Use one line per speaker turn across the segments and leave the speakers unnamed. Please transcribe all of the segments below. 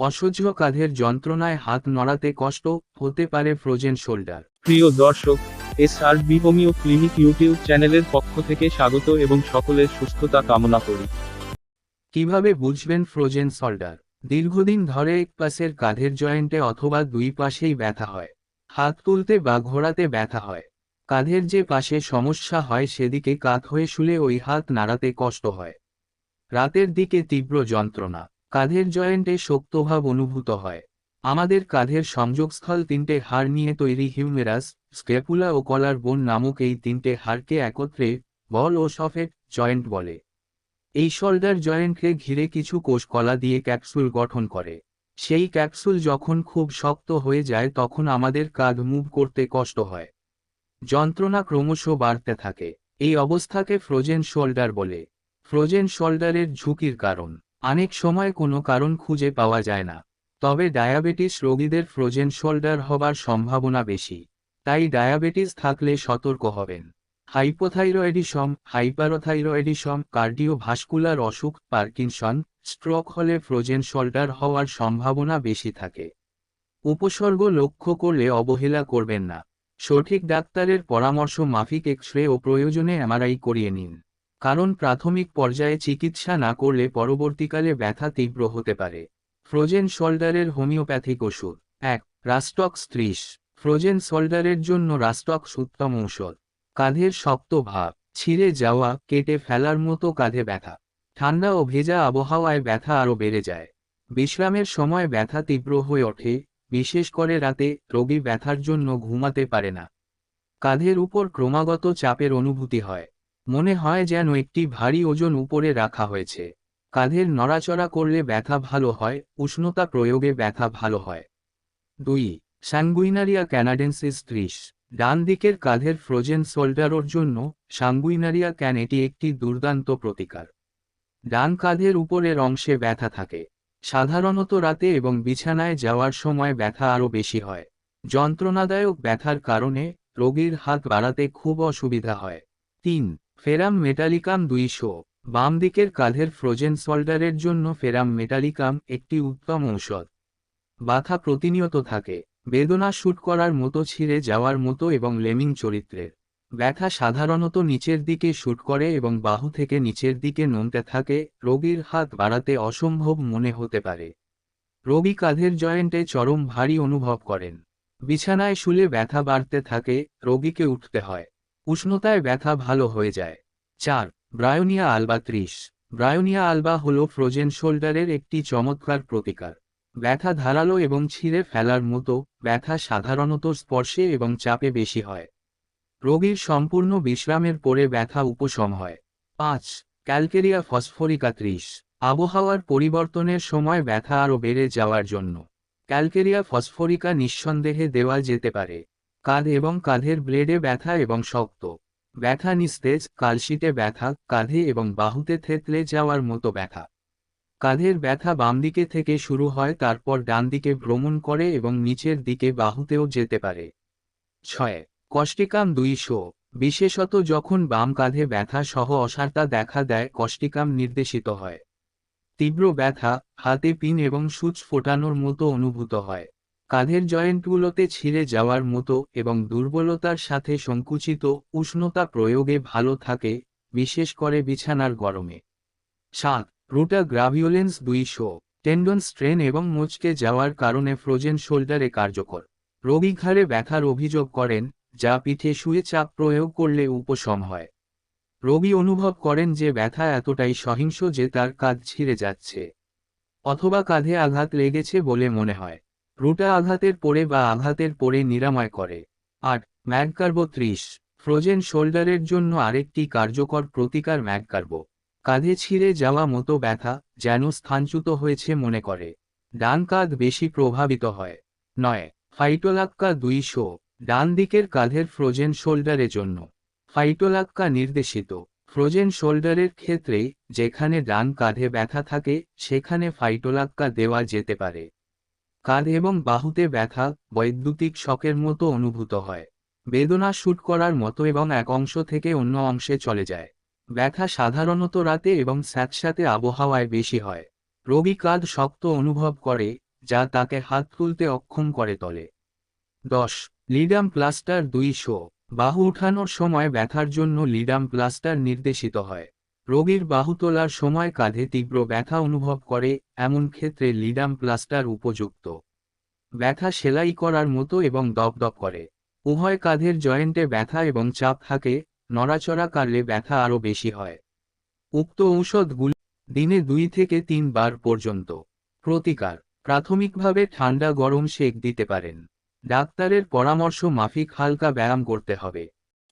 অসহ্য কাঁধের যন্ত্রণায় হাত নড়াতে কষ্ট হতে পারে ফ্রোজেন শোল্ডার।
প্রিয় দর্শক S R B homeo clinic YouTube চ্যানেলের পক্ষ থেকে স্বাগত এবং সকলের সুস্থতা কামনা করি।
কীভাবে বুঝবেন ফ্রোজেন শোল্ডার? দীর্ঘদিন ধরে এক পাশের কাঁধের জয়েন্টে অথবা দুই পাশেই ব্যথা হয়। হাত তুলতে বা ঘোরাতে ব্যথা হয়। কাঁধের যে পাশে সমস্যা হয় সেদিকে কাত হয়ে শুলে ওই হাত নাড়াতে কষ্ট হয়। রাতের দিকে তীব্র যন্ত্রণা। কাঁধের জয়েন্টে শক্তভাব অনুভূত হয়। আমাদের কাঁধের সংযোগস্থল তিনটে হাড় নিয়ে তৈরি হিউমেরাস স্ক্যাপুলা ও কলার বোন নামক এই তিনটে হাড়কে একত্রে বল ও সফেট জয়েন্ট বলে। এই শোল্ডার জয়েন্টকে ঘিরে কিছু কোষ কলা দিয়ে ক্যাপসুল গঠন করে। সেই ক্যাপসুল যখন খুব শক্ত হয়ে যায় তখন আমাদের কাঁধ মুভ করতে কষ্ট হয়। যন্ত্রণা ক্রমশ বাড়তে থাকে। এই অবস্থাকে ফ্রোজেন শোল্ডার বলে। ফ্রোজেন শোল্ডারের ঝুঁকির কারণ। অনেক সময় কোনো কারণ খুঁজে পাওয়া যায় না। তবে ডায়াবেটিস রোগীদের ফ্রোজেন শোল্ডার হবার সম্ভাবনা বেশি। তাই ডায়াবেটিস থাকলে সতর্ক হবেন। হাইপোথাইরয়েডিসম, হাইপারোথাইরয়েডিসম, কার্ডিওভাস্কুলার অসুখ, পার্কিনসন, স্ট্রোক হলে ফ্রোজেন শোল্ডার হওয়ার সম্ভাবনা বেশি থাকে। উপসর্গ লক্ষ্য করলে অবহেলা করবেন না। সঠিক ডাক্তারের পরামর্শ মাফিক এক্স রে ও প্রয়োজনে এমআরআই করিয়ে নিন। কারণ প্রাথমিক পর্যায়ে চিকিৎসা না করলে পরবর্তীকালে ব্যথা তীব্র হতে পারে। ফ্রোজেন শোল্ডারের হোমিওপ্যাথিক ওষুধ। এক রাস্টক্স ত্রিশ ফ্রোজেন শোল্ডারের জন্য রাস্টক্স উত্তম ঔষধ। কাঁধের শক্ত ভাব। ছিঁড়ে যাওয়া, কেটে ফেলার মতো কাঁধে ব্যথা। ঠান্ডা ও ভেজা আবহাওয়ায় ব্যথা আরও বেড়ে যায়। বিশ্রামের সময় ব্যথা তীব্র হয়ে ওঠে, বিশেষ করে রাতে, রোগী ব্যথার জন্য ঘুমাতে পারে না। কাঁধের উপর ক্রমাগত চাপের অনুভূতি হয়। মনে হয় যেন একটি ভারী ওজন উপরে রাখা হয়েছে। কাঁধের নড়াচড়া করলে ব্যথা ভালো হয়, উষ্ণতা প্রয়োগে ব্যথা ভালো হয়। দুই, সাঙ্গুইনারিয়া ক্যানাডেন্সিস ত্রিশ। ডান দিকের কাঁধের ফ্রোজেন শোল্ডারোর জন্য সাঙ্গুইনারিয়া ক্যান এটি একটি দুর্দান্ত প্রতিকার। ডান কাঁধের উপরের অংশে ব্যথা থাকে। সাধারণত রাতে এবং বিছানায় যাওয়ার সময় ব্যথা আরও বেশি হয়। যন্ত্রণাদায়ক ব্যথার কারণে রোগীর হাত বাড়াতে খুব অসুবিধা হয়। তিন ফেরাম মেটালিকাম দুইশো। বাম দিকের কাঁধের ফ্রোজেন শোল্ডারের জন্য ফেরাম মেটালিকাম একটি উত্তম ঔষধ। ব্যথা প্রতিনিয়ত থাকে। বেদনা শুট করার মতো ছিঁড়ে যাওয়ার মতো এবং লেমিং চরিত্রের। ব্যথা সাধারণত নিচের দিকে শুট করে এবং বাহু থেকে নিচের দিকে নমতে থাকে। রোগীর হাত বাড়াতে অসম্ভব মনে হতে পারে। রোগী কাঁধের জয়েন্টে চরম ভারী অনুভব করেন। বিছানায় শুলে ব্যথা বাড়তে থাকে। রোগীকে উঠতে হয়। উষ্ণতায় ব্যথা ভালো হয়ে যায়। চার, ব্রায়োনিয়া আলবা ত্রিশ। ব্রায়োনিয়া আলবা হল ফ্রোজেন শোল্ডারের একটি চমৎকার প্রতিকার। ব্যথা ধারালো এবং ছিঁড়ে ফেলার মতো, ব্যথা সাধারণত স্পর্শে এবং চাপে বেশি হয়। রোগীর সম্পূর্ণ বিশ্রামের পরে ব্যথা উপশম হয়। পাঁচ, ক্যালকেরিয়া ফসফরিকা ত্রিশ। আবহাওয়ার পরিবর্তনের সময় ব্যথা আরও বেড়ে যাওয়ার জন্য। ক্যালকেরিয়া ফসফরিকা নিঃসন্দেহে দেওয়া যেতে পারে। কাঁধ এবং কাঁধের ব্লেডে ব্যথা এবং শক্ত। ব্যথা নিস্তেজ কালশিটে ব্যথা কাঁধে এবং বাহুতে থেতলে যাওয়ার মতো ব্যথা। কাঁধের ব্যথা বাম দিকে থেকে শুরু হয়, তারপর ডান দিকে ভ্রমণ করে এবং নিচের দিকে বাহুতেও যেতে পারে। ছয়, কষ্টিকাম দুইশো। বিশেষত যখন বাম কাঁধে ব্যথা সহ অসারতা দেখা দেয়, কষ্টিকাম নির্দেশিত হয়। তীব্র ব্যথা, হাতে পিন এবং সূচ ফোটানোর মতো অনুভূত হয়। কাঁধের জয়েন্টগুলোতে ছিঁড়ে যাওয়ার মতো এবং দুর্বলতার সাথে সংকুচিত উষ্ণতা প্রয়োগে ভালো থাকে, বিশেষ করে বিছানার গরমে। সাত, রুটা গ্রাভিওলেন্স দুইশো। টেন্ডন স্ট্রেন এবং মুচকে যাওয়ার কারণে ফ্রোজেন শোল্ডারে কার্যকর। রোগী ঘাড়ে ব্যথার অভিযোগ করেন, যা পিঠে শুয়ে চাপ প্রয়োগ করলে উপশম হয়। রোগী অনুভব করেন যে ব্যথা এতটাই সহিংস যে তার কাঁধ ছিঁড়ে যাচ্ছে, অথবা কাঁধে আঘাত লেগেছে বলে মনে হয়। রুটা আঘাতের পরে বা আঘাতের পরে নিরাময় করে। আট, ম্যাগকার্বো ত্রিশ। ফ্রোজেন শোল্ডারের জন্য আরেকটি কার্যকর প্রতিকার ম্যাগকার্বো। কাঁধে ছিঁড়ে যাওয়া মতো ব্যথা যেন স্থানচ্যুত হয়েছে মনে করে। ডান কাঁধ বেশি প্রভাবিত হয়। নয়, ফাইটোলাক্কা দুইশো। ডান দিকের কাঁধের ফ্রোজেন শোল্ডারের জন্য। ফাইটোলাক্কা নির্দেশিত। ফ্রোজেন শোল্ডারের ক্ষেত্রে যেখানে ডান কাঁধে ব্যথা থাকে, সেখানে ফাইটোলাক্কা দেওয়া যেতে পারে। কাঁধ এবং বাহুতে ব্যথা, বৈদ্যুতিক শকের মতো অনুভূত হয়। বেদনা শুট করার মতো এবং এক অংশ থেকে অন্য অংশে চলে যায়। ব্যথা সাধারণত রাতে এবং স্যাঁতস্যাঁতে আবহাওয়ায় বেশি হয়। রোগী কাঁধ শক্ত অনুভব করে, যা তাকে হাত তুলতে অক্ষম করে তোলে। দশ, লিডাম প্লাস্টার দুইশো বাহু উঠানোর সময় ব্যথার জন্য লিডাম প্লাস্টার নির্দেশিত হয়। রোগীর বাহু তোলার সময় কাঁধে তীব্র ব্যথা অনুভব করে, এমন ক্ষেত্রে লিডাম প্লাস্টার উপযুক্ত। ব্যথা সেলাই করার মতো এবং দপদপ করে। উভয় কাঁধের জয়েন্টে ব্যথা এবং চাপ থাকে, নড়াচড়া কারলে ব্যথা আরও বেশি হয়। উক্ত ঔষধগুলি দিনে দুই থেকে তিন বার পর্যন্ত। প্রতিকার, প্রাথমিকভাবে ঠান্ডা গরম সেক দিতে পারেন। ডাক্তারের পরামর্শ মাফিক হালকা ব্যায়াম করতে হবে।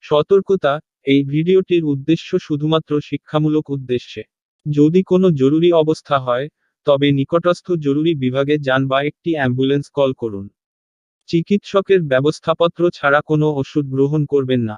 সতর্কতা এই ভিডিওটির উদ্দেশ্য শুধুমাত্র শিক্ষামূলক উদ্দেশ্যে। যদি কোনো জরুরি অবস্থা হয়, তবে নিকটস্থ জরুরি বিভাগে যান বা একটি অ্যাম্বুলেন্স কল করুন। চিকিৎসকের ব্যবস্থাপত্র ছাড়া কোনো ওষুধ গ্রহণ করবেন না।